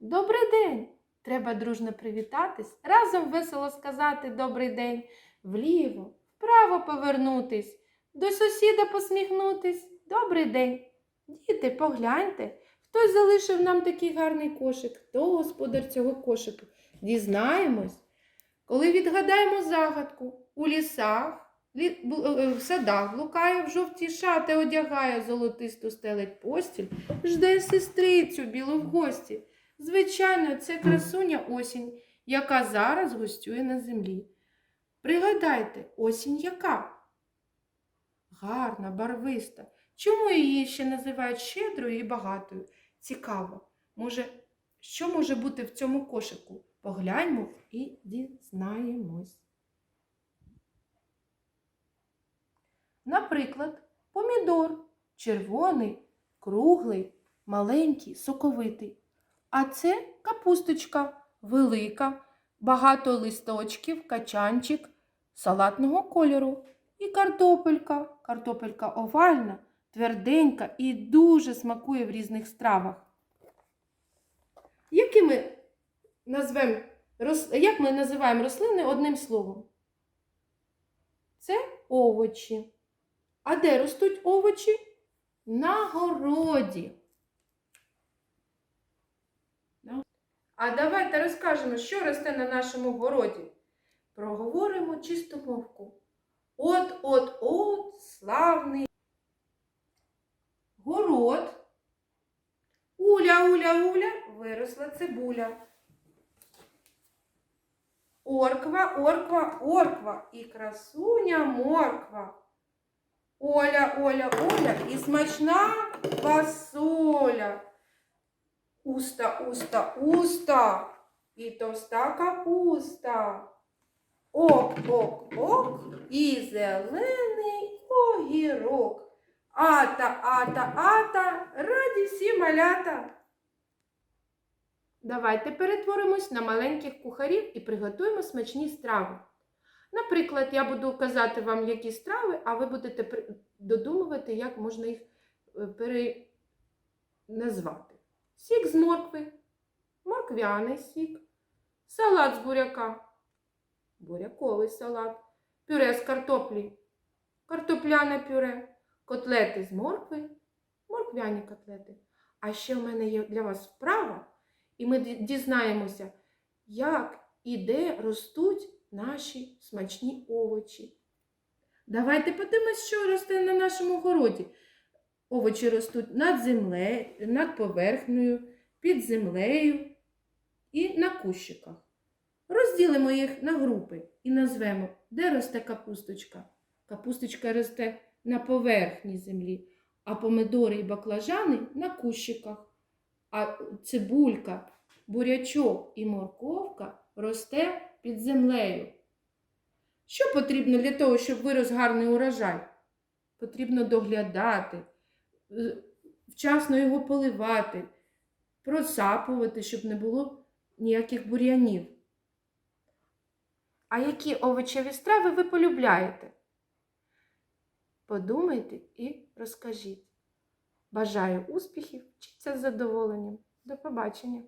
Добрий день! Треба дружно привітатись, разом весело сказати добрий день, вліво, вправо повернутись, до сусіда посміхнутись. Добрий день. Діти, погляньте, хтось залишив нам такий гарний кошик. Хто господар цього кошику? Дізнаємось. Коли відгадаємо загадку у лісах, е, е, в садах блукає, в жовті шати одягає, золотисту стелить постіль, жде сестрицю білу в гості. Звичайно, це красуня осінь, яка зараз гостює на землі. Пригадайте, осінь яка? Гарна, барвиста. Чому її ще називають щедрою і багатою? Цікаво. Може, що може бути в цьому кошику? Погляньмо і дізнаємось. Наприклад, помідор червоний, круглий, маленький, соковитий. А це капусточка велика, багато листочків, качанчик салатного кольору. І картопелька. Картопелька овальна, тверденька і дуже смакує в різних стравах. Які ми назвем, як ми називаємо рослини одним словом? Це овочі. А де ростуть овочі? На городі. А давайте розкажемо, що росте на нашому городі. Проговоримо чистомовку. От, от, от, славний город. Уля, уля, уля, виросла цибуля. Орква, орква, орква і красуня морква. Оля, Оля, Оля і смачна фасоля. Уста, уста, уста і товста капуста. Ок, ок, ок і зелений огірок. Ата, ата, ата, раді всі малята. Давайте перетворимось на маленьких кухарів і приготуємо смачні страви. Наприклад, я буду казати вам, які страви, а ви будете додумувати, як можна їх е, переназвати. Сік з моркви, морквяний сік, салат з буряка, буряковий салат, пюре з картоплі, картопляне пюре, котлети з моркви, морквяні котлети. А ще в мене є для вас вправа, і ми дізнаємося, як і де ростуть наші смачні овочі. Давайте подивимось, що росте на нашому городі. Овочі ростуть над землею, над поверхнею, під землею і на кущиках. Розділимо їх на групи і назвемо, де росте капусточка. Капусточка росте на поверхні землі, а помидори і баклажани на кущиках. А цибулька, бурячок і морковка росте під землею. Що потрібно для того, щоб вирос гарний урожай? Потрібно доглядати, вчасно його поливати, просапувати, щоб не було ніяких бур'янів. А які овочеві страви ви полюбляєте? Подумайте і розкажіть. Бажаю успіхів, вчіться з задоволенням. До побачення!